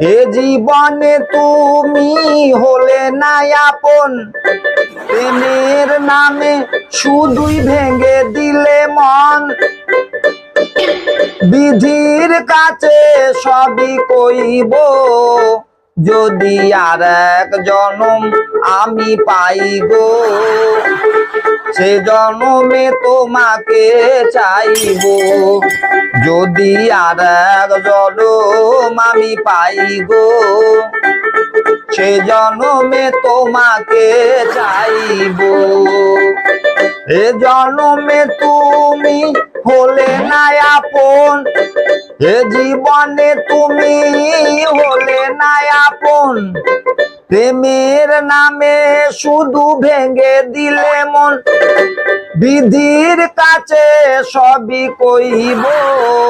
এ জীবনে তুমি হলে না আপন। প্রেমের নামে শুধুই ভেঙে দিলে মন। বিধির কাছে সবই কইব, যদি আর এক জনম আমি পাইব। সে জনমে তোমাকে চাইব, যদি আর এক জনম আমি পাইব সে জনমে তোমাকে চাইব। এ জনমে তুমি হলে না আপন। এ জীবনে তুমি হলে না আপন। প্রেমের নামে শুধু ভেঙে দিলে মন। বিধির কাছে সবই কইব।